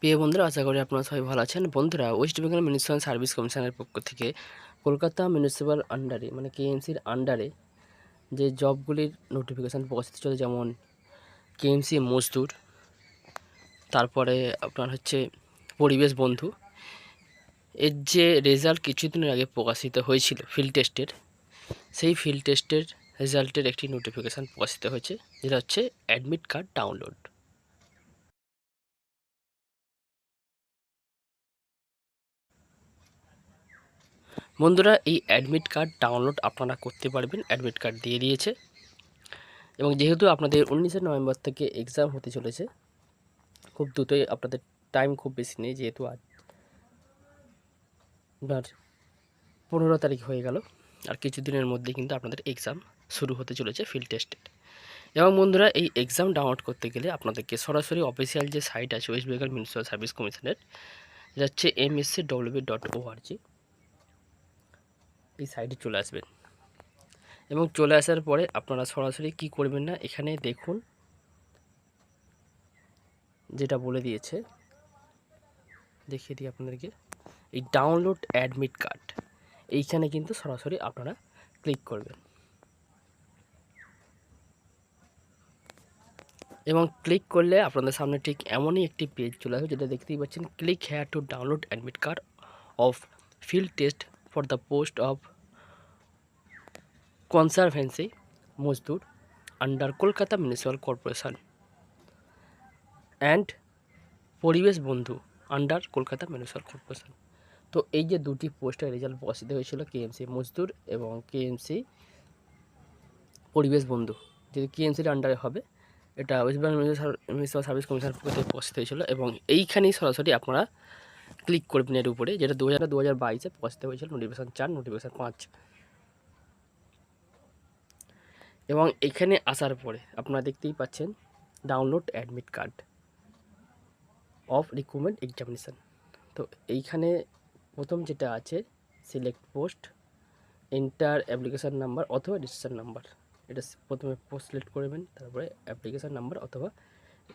প্রিয় বন্ধুরা, আশা করি আপনারা সবাই ভালো আছেন। বন্ধুরা ওয়েস্ট বেঙ্গল মিউনিসিপ্যাল সার্ভিস কমিশনের পক্ষ থেকে কলকাতা মিউনিসিপ্যাল আন্ডারে মানে কেএমসির আন্ডারে যে জবগুলির নোটিফিকেশান প্রকাশিত চলে যেমন কেএমসি মজদুর, তারপরে আপনার হচ্ছে পরিবেশ বন্ধু। এর যে রেজাল্ট কিছুদিনের আগে প্রকাশিত হয়েছিল ফিল্ড টেস্টের সেই ফিল্ড টেস্টের রেজাল্টের একটি নোটিফিকেশান প্রকাশিত হয়েছে, যেটা হচ্ছে অ্যাডমিট কার্ড ডাউনলোড বন্ধুরা, এই অ্যাডমিট কার্ড ডাউনলোড আপনারা করতে পারবেন। অ্যাডমিট কার্ড দিয়ে দিয়েছে। এবং যেহেতু আপনাদের উনিশে নভেম্বর থেকে এক্সাম হতে চলেছে, খুব দ্রুতই আপনাদের টাইম খুব বেশি নেই, যেহেতু আজ আপনার পনেরো তারিখ হয়ে গেল, আর কিছুদিনের মধ্যে কিন্তু আপনাদের এক্সাম শুরু হতে চলেছে ফিল্ড টেস্টের এবং বন্ধুরা, এই এক্সাম ডাউনলোড করতে গেলে আপনাদেরকে সরাসরি অফিসিয়াল যে সাইট আছে ওয়েস্ট বেঙ্গল মিউনিসিপ্যাল সার্ভিস কমিশনের এটা হচ্ছে এমএসসি ডব্লিউবি ডট ওআরজি এই সাইডে চলে আসবেন। এবং চলে আসার পরে আপনারা সরাসরি কি করবেন না, এখানে দেখুন। যেটা বলে দিয়েছে, দেখিয়ে দিই আপনাদেরকে। এই ডাউনলোড অ্যাডমিট কার্ড এইখানে কিন্তু সরাসরি আপনারা ক্লিক করবেন। এবং ক্লিক করলে আপনাদের সামনে ঠিক এমনই একটি পেজ চলে আসবে, যেটা দেখতেই পাচ্ছেন click here to download admit card of field test for the post of conservancy Mazdoor under Kolkata municipal corporation and পরিবেশ বন্ধু আন্ডার কলকাতা মিউনিসিপ্যাল কর্পোরেশন তো এই যে দুটি পোস্টের রেজাল্ট প্রকাশিত হয়েছিল কেএমসি মজদুর এবং কেএমসি পরিবেশ বন্ধু যদি কেএমসির আন্ডারে হবে, এটা West Bengal municipal service commission পক্ষ থেকে প্রকাশিত হয়েছিল এবং এইখানেই সরাসরি আপনারা ক্লিক করবেন এর উপরে, যেটা দু হাজার দু হাজার বাইশে প্রকাশিত হয়েছিল নোটিফিকেশান চার নোটিফিকেশান পাঁচ। এবং এখানে আসার পরে আপনারা দেখতেই পাচ্ছেন download admit card of recruitment examination তো এইখানে প্রথম যেটা আছে select post enter application number অথবা রেজিস্ট্রেশন নাম্বার এটা প্রথমে পোস্ট সিলেক্ট করবেন তারপরে অ্যাপ্লিকেশান নাম্বার অথবা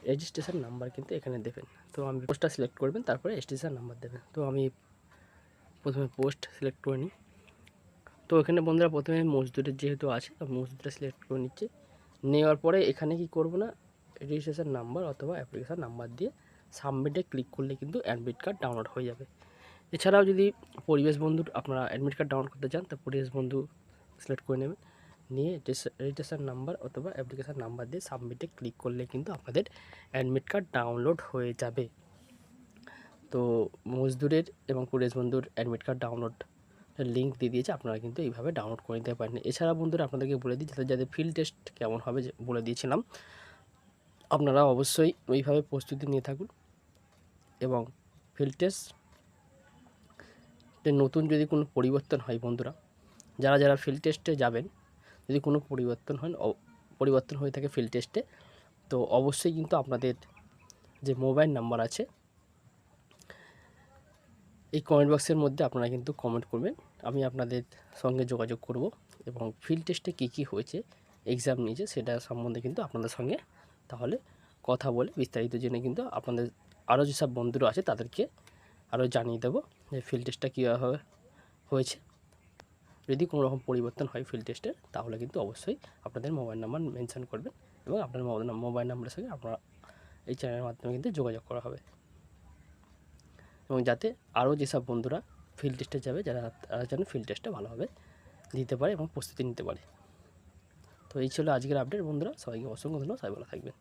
রেজিস্ট্রেশন নাম্বার কিন্তু এখানে দেবেন। তো আমি পোস্টটা সিলেক্ট করবেন, তারপরে রেজিস্ট্রেশন নাম্বার দেবেন। তো আমি প্রথমে পোস্ট সিলেক্ট করে নিই। তো এখানে বন্ধুরা প্রথমে মজদুরের যেহেতু আছে, তো মজদুরটা সিলেক্ট করে নিচ্ছে। নেওয়ার পরে এখানে কি করব না রেজিস্ট্রেশন নাম্বার অথবা অ্যাপ্লিকেশান নাম্বার দিয়ে সাবমিটে ক্লিক করলে কিন্তু অ্যাডমিট কার্ড ডাউনলোড হয়ে যাবে। এছাড়াও যদি পরিবেশ বন্ধুর আপনারা অ্যাডমিট কার্ড ডাউনলোড করতে চান, তো পরিবেশ বন্ধু সিলেক্ট করে নেবেন। নিয়ে রেজিস্ট্রেশন নাম্বার অথবা অ্যাপ্লিকেশান নাম্বার দিয়ে সাবমিটে ক্লিক করলে কিন্তু আপনাদের অ্যাডমিট কার্ড ডাউনলোড হয়ে যাবে। তো মজদুরের এবং পরিবেশ বন্ধুর অ্যাডমিট কার্ড ডাউনলোড লিঙ্ক দিয়ে দিয়েছে, আপনারা কিন্তু এইভাবে ডাউনলোড করে নিতে পারেন। এছাড়া বন্ধুরা আপনাদেরকে বলে দিই, যাতে যাদের ফিল্ড টেস্ট কেমন হবে বলে দিয়েছিলাম, আপনারা অবশ্যই ওইভাবে প্রস্তুতি নিয়ে থাকুন এবং ফিল্ড টেস্ট নতুন যদি কোনো পরিবর্তন হয় বন্ধুরা, যারা যারা ফিল্ড টেস্টে যাবেন যদি কোনো পরিবর্তন হয় পরিবর্তন হয়ে থাকে ফিল্ড টেস্টে তো অবশ্যই কিন্তু আপনাদের যে মোবাইল নাম্বার আছে, এই কমেন্ট বক্সের মধ্যে আপনারা কিন্তু কমেন্ট করবেন। আমি আপনাদের সঙ্গে যোগাযোগ করব এবং ফিল্ড টেস্টে কী কী হয়েছে এক্সাম নিয়েছে, সেটা সম্বন্ধে কিন্তু আপনাদের সঙ্গে তাহলে কথা বলে বিস্তারিত জেনে কিন্তু আপনাদের আরও যেসব বন্ধুরা আছে, তাদেরকে আরও জানিয়ে দেবো যে ফিল্ড টেস্টটা কীভাবে হয়েছে। যদি কোনো রকম পরিবর্তন হয় ফিল্ড টেস্টের তাহলে কিন্তু অবশ্যই আপনাদের মোবাইল নাম্বার মেনশন করবেন এবং আপনার মোবাইল নাম্বারের সঙ্গে আপনারা এই চ্যানেলের মাধ্যমে কিন্তু যোগাযোগ করা হবে। এবং যাতে আরও যেসব বন্ধুরা ফিল্ড টেস্টে যাবে, যারা তারা যেন ফিল্ড টেস্টটা ভালোভাবে দিতে পারে এবং প্রস্তুতি নিতে পারে। তো এই ছিল আজকের আপডেট বন্ধুরা, সবাইকে অসংখ্য ধন্যবাদ, সবাই ভালো থাকবেন।